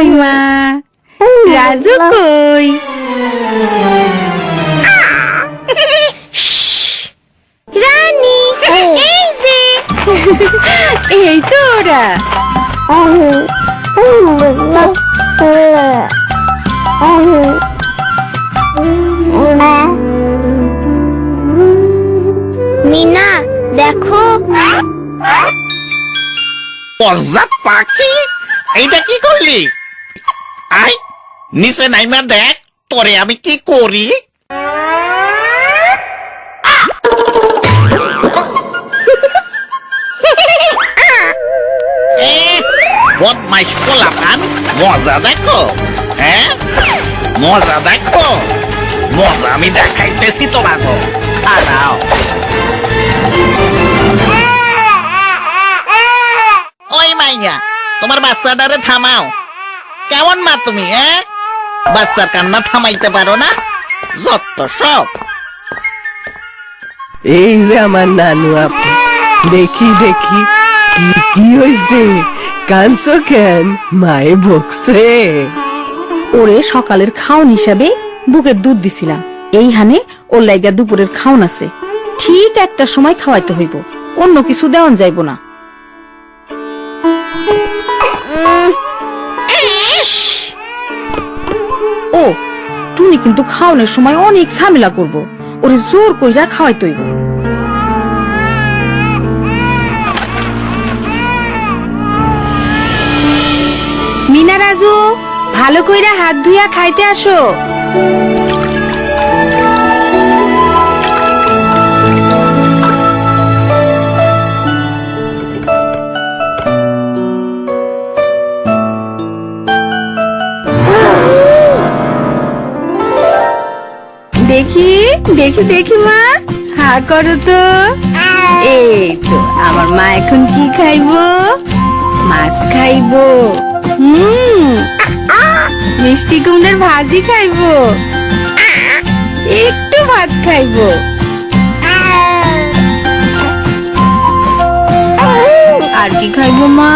কই মা রাজু কই রানী এই যে এই তো ওরা মিনা দেখো। অজাত পাখি এইটা কি করলি? আই নিচে নাইমা দেখ তোরে আমি কি করি? বদমাইশ পোলাপান মজা দেখো হ্যাঁ মজা দেখো মজা আমি দেখাইতেছি তোমাকে। খারাও ওই মাইয়া তোমার বাচ্চাটারে থামাও। কেমন মা তুমি হ্যাঁ? বাচ্চার কান্না থামাইতে পারো না। যত সব। এই যে আমার নানু আপু দেখি দেখি কি কি হইছে? কানছো কেন? মায়ে বকছে ওরে সকালের খাওন হিসাবে বুকের দুধ দিছিলাম। এই হানে ওর লাইগা দুপুরের খাওন আছে। ঠিক একটা সময় খাওয়াইতে হইব অন্য কিছু দেওয়ান যাইব না। ও টুনি কিন্তু খাওয়ানোর সময় অনেক ঝামেলা করব। ওরে জোর কইরা খাওয়াই তৈব মিনা রাজু, ভালো কইরা হাত ধুইয়া খাইতে আসো। দেখি দেখি মা। হা করো তো। এই তো আমার মা এখন কি খাইবো? মাছ খাইবো। হুম মিষ্টি কুমড়ার ভাজি খাইবো। একটু ভাত খাইবো। আর কি খাইবো মা?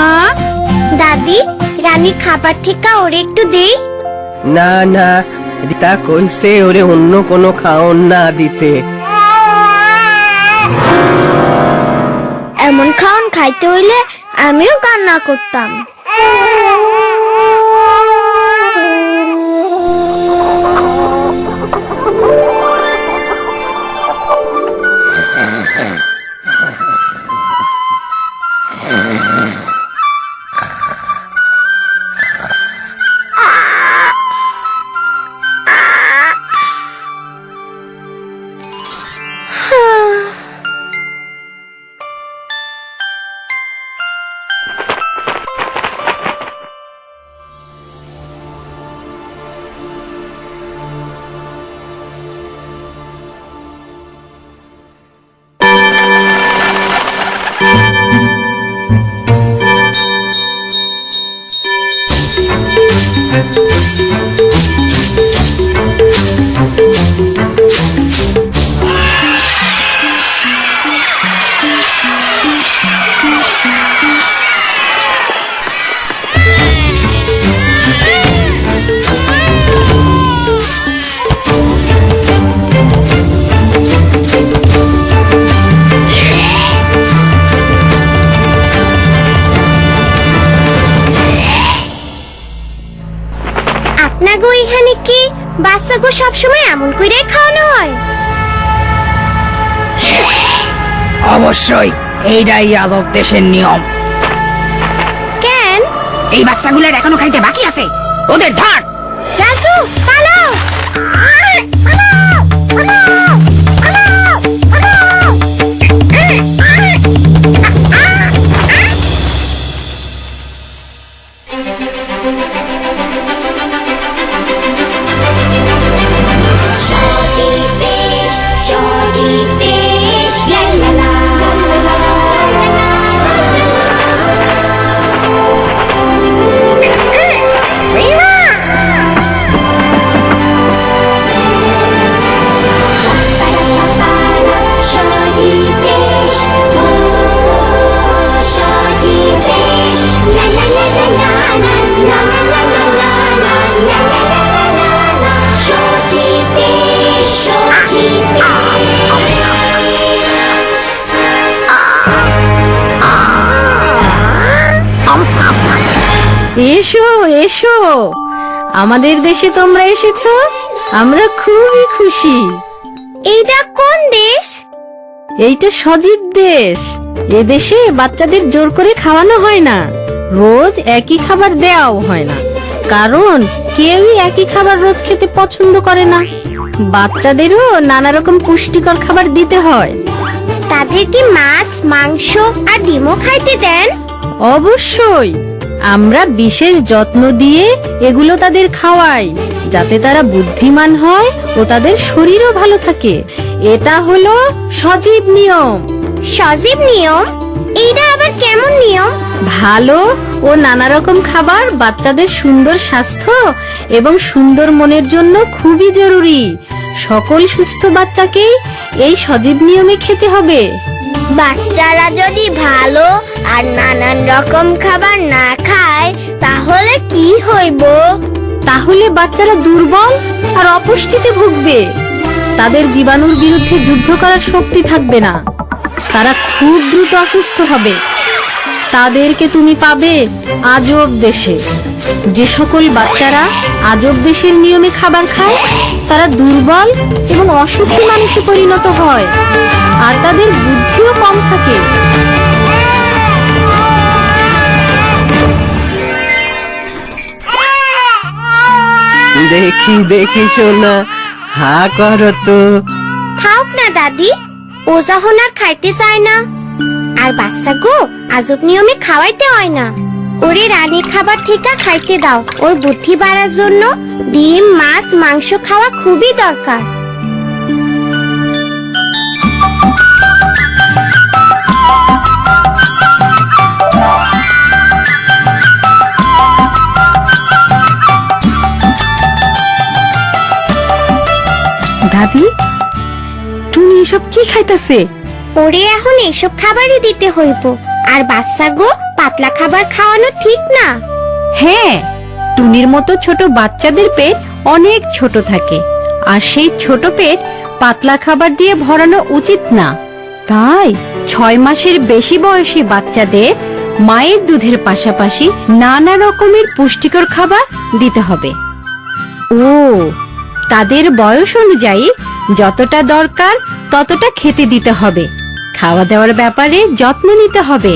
দাদি রানীর খাবার থেকে ওরে একটু দেই। না না রিতা কইছে ওরে অন্য কোনো খাওন না দিতে। এমন খাওন খাইতে হইলে আমিও কান্না করতাম। বাচ্চাগো সবসময় এমন করে খাওয়ানো হয়। অবশ্যই এইটাই আজব দেশের নিয়ম। কেন? এই বাচ্চাগুলোর এখনও খাইতে বাকি আছে। ওদের ধর! রাজু পালাও এসো এসো। আমাদের দেশে তোমরা এসেছ? আমরা খুবই খুশি। এইটা কোন দেশ? এইটা সজীব দেশ। এ দেশে বাচ্চাদের জোর করে খাওয়ানো হয় না। রোজ একই খাবার দেওয়াও হয় না। কারণ কেউই একই খাবার রোজ খেতে পছন্দ করে না। বাচ্চাদেরও নানা রকম পুষ্টিকর খাবার দিতে হয়। তাদের কি মাছ মাংস আর ডিমও খাইতে দেন? অবশ্যই। আমরা বিশেষ যত্ন দিয়ে এগুলো তাদের খাওয়াই যাতে তারা বুদ্ধিমান হয় ও তাদের শরীরও ভালো থাকে। এটা হলো সজীব নিয়ম। সজীব নিয়ম? এইটা আবার কেমন নিয়ম? ভালো ও নানা রকম খাবার বাচ্চাদের সুন্দর স্বাস্থ্য এবং সুন্দর মনের জন্য খুবই জরুরি। সকল সুস্থ বাচ্চাকেই এই সজীব নিয়মে খেতে হবে। বাচ্চারা যদি ভালো আর নানান রকম খাবার না খায়, তাহলে কি হইব? তাহলে বাচ্চারা দুর্বল আর অপুষ্টিতে ভুগবে। তাদের জীবাণুর বিরুদ্ধে যুদ্ধ করার শক্তি থাকবে না। তারা খুব দ্রুত অসুস্থ হবে। তাদেরকে তুমি পাবে আজব দেশে। যে সকল বাচ্চারা আজব দেশের নিয়মে খাবার খায় তারা দুর্বল এবং অসুখী মানুষে পরিণত হয়। আর তাদের বুদ্ধিও কম থাকে। দেখি দেখি সোনা হা করো তো। খাওক না দাদি। ও যখন আর খাইতে চায় না। আর বাচ্চা গো আজব নিয়মে খাওয়াইতে হয় না। ওরে রানী খাবার থেকে খাইতে দাও। ওর বুদ্ধি বাড়ার জন্য ডিম মাছ মাংস খাওয়া খুবই দরকার। দাদি টুনি এসব কি খাইতাছে? ওরে এখন এসব খাবারই দিতে হইব। আর বাচ্চা গো পাতলা খাবার খাওয়ানো ঠিক না। হ্যাঁ টুনির মতো ছোট বাচ্চাদের পেট অনেক ছোট থাকে, আর সেই ছোট পেট পাতলা খাবার দিয়ে ভরানো উচিত না। তাই ছয় মাসের বেশি বয়সী বাচ্চাদের মায়ের দুধের পাশাপাশি নানা রকমের পুষ্টিকর খাবার দিতে হবে। ও, তাদের বয়স অনুযায়ী যতটা দরকার ততটা খেতে দিতে হবে। খাওয়া দাওয়ার ব্যাপারে যত্ন নিতে হবে।